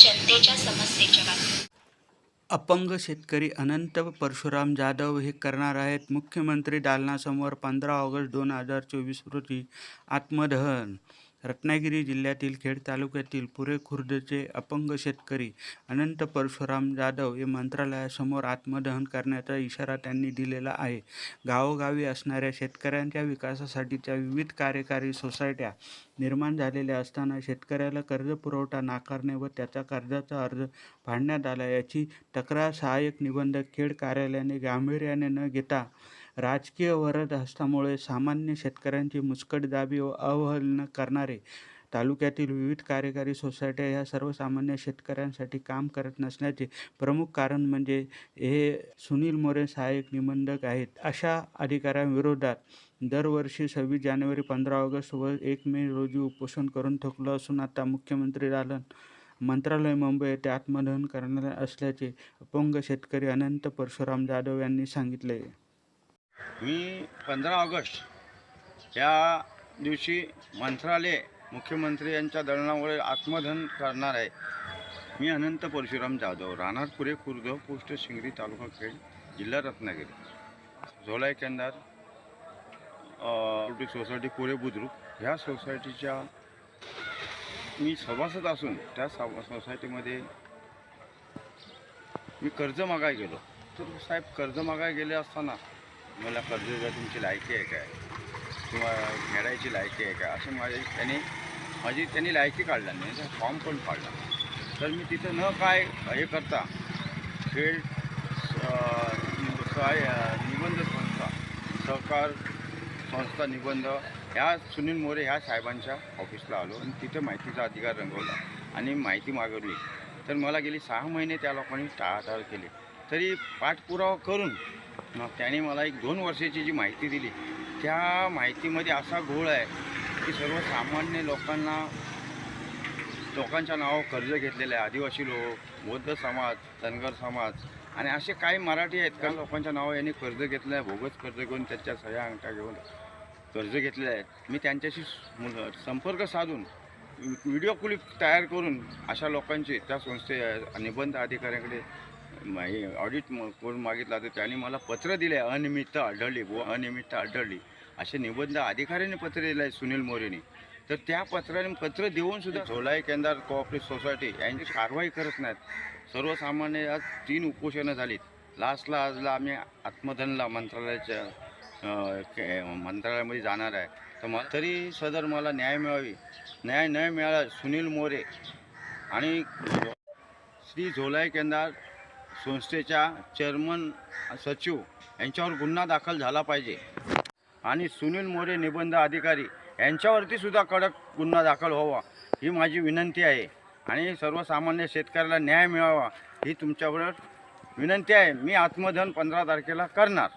जनतेच्या समस्येच्या बातम्या अपंग शेतकरी अनंत परशुराम जाधव हे करणार आहेत मुख्यमंत्री दालनासमोर पंधरा ऑगस्ट दोन हजार चोवीस रोजी आत्मदहन. रत्नागिरी जिल्ह्यातील खेड तालुक्यातील पुरे खुर्दचे अपंग शेतकरी अनंत परशुराम जाधव हे मंत्रालयासमोर आत्मदहन करण्याचा इशारा त्यांनी दिलेला आहे. गावोगावी असणाऱ्या शेतकऱ्यांच्या विकासासाठीच्या विविध कार्यकारी सोसायट्या निर्माण झालेल्या असताना शेतकऱ्याला कर्ज पुरवठा नाकारणे व त्याचा कर्जाचा अर्ज फाडण्यात आला याची तक्रार सहाय्यक निबंधक खेड कार्यालयाने गांभीर्याने न घेता राजकीय वरद हस्तामुळे सामान्य शेतकऱ्यांची मुस्कटदाबी व अवहेलना करणारे तालुक्यातील विविध कार्यकारी सोसायट्या ह्या सर्वसामान्य शेतकऱ्यांसाठी काम करत नसण्याचे प्रमुख कारण म्हणजे हे सुनील मोरे सहाय्यक निबंधक आहेत. अशा अधिकाऱ्यांविरोधात दरवर्षी सव्वीस जानेवारी पंधरा ऑगस्ट व एक मे रोजी उपोषण करून थकलो असून आता मुख्यमंत्री दालन मंत्रालय मुंबई येथे आत्मदहन करणार असल्याचे अपंग शेतकरी अनंत परशुराम जाधव यांनी सांगितले. मी पंधरा ऑगस्ट या दिवशी मंत्रालय मुख्यमंत्री यांच्या दळणामुळे आत्मधन करणार आहे. मी अनंत परशुराम जाधव राहणार पुरे खुर्द पोस्ट शिंगरी तालुका खेड जिल्हा रत्नागिरी. झोलाय केंदार सोसायटी पुरे बुद्रुक. ह्या सोसायटीच्या मी सभासद असून त्या सभा सोसायटीमध्ये मी कर्ज मागाय गेलो. तर साहेब कर्ज मागाय गेले असताना मला कर्ज तुमची लायकी आहे काय? किंवा खेळायची लायकी आहे काय? असं माझ्या त्यांनी माझी त्यांनी लायकी काढला नाही तर फॉर्म पण काढला तर मी तिथं न काय हे करता खेळ काय निबंध संस्था सहकार संस्था निबंध ह्या सुनील मोरे ह्या साहेबांच्या ऑफिसला आलो आणि तिथं माहितीचा अधिकार रंगवला आणि माहिती मागवली. तर मला गेली सहा महिने त्या लोकांनी टाळाटाळ केली. तरी पाठपुरावा करून मग त्याने मला एक दोन वर्षाची जी माहिती दिली त्या माहितीमध्ये असा घोळ आहे की सर्वसामान्य लोकांना लोकांच्या नावावर कर्ज घेतलेलं आहे. आदिवासी लोक बौद्ध समाज धनगर समाज आणि असे काही मराठी आहेत. का लोकांच्या नावावर यांनी कर्ज घेतलं आहे. भोगस कर्ज घेऊन त्याच्या सह्या अंगठा घेऊन कर्ज घेतलेलं आहेत मी त्यांच्याशी संपर्क साधून व्हिडिओ क्लिप तयार करून अशा लोकांचे त्या संस्थे निबंध अधिकाऱ्याकडे हे ऑडिट करून मागितला तर त्यांनी मला पत्र दिले अनियमित आढळली व अनियमित आढळली. असे निबंध अधिकाऱ्याने पत्र दिलं आहे सुनील मोरेने. तर त्या पत्राने पत्र देऊन सुद्धा झोलाई केंदार कोऑपरेटिव्ह सोसायटी यांची कारवाई करत नाहीत. सर्वसामान्य आज तीन उपोषणं झालीत. लास्टला आजला आम्ही आत्मधनला मंत्रालयाच्या के- मंत्रालयामध्ये जाणार आहे. तर मला तरी सदर मला न्याय मिळावी. न्याय न मिळाला सुनील मोरे आणि श्री झोलाई केंदार संस्थेच्या चेअरमन सचिव यांच्यावर गुन्हा दाखल झाला पाहिजे. आणि सुनील मोरे निबंध अधिकारी यांच्यावरती सुद्धा कडक गुन्हा दाखल व्हावा ही माझी विनंती आहे. आणि सर्वसामान्य शेतकऱ्याला न्याय मिळावा ही तुमच्याबरोबर विनंती आहे. मी आत्मधन पंधरा तारखेला करणार.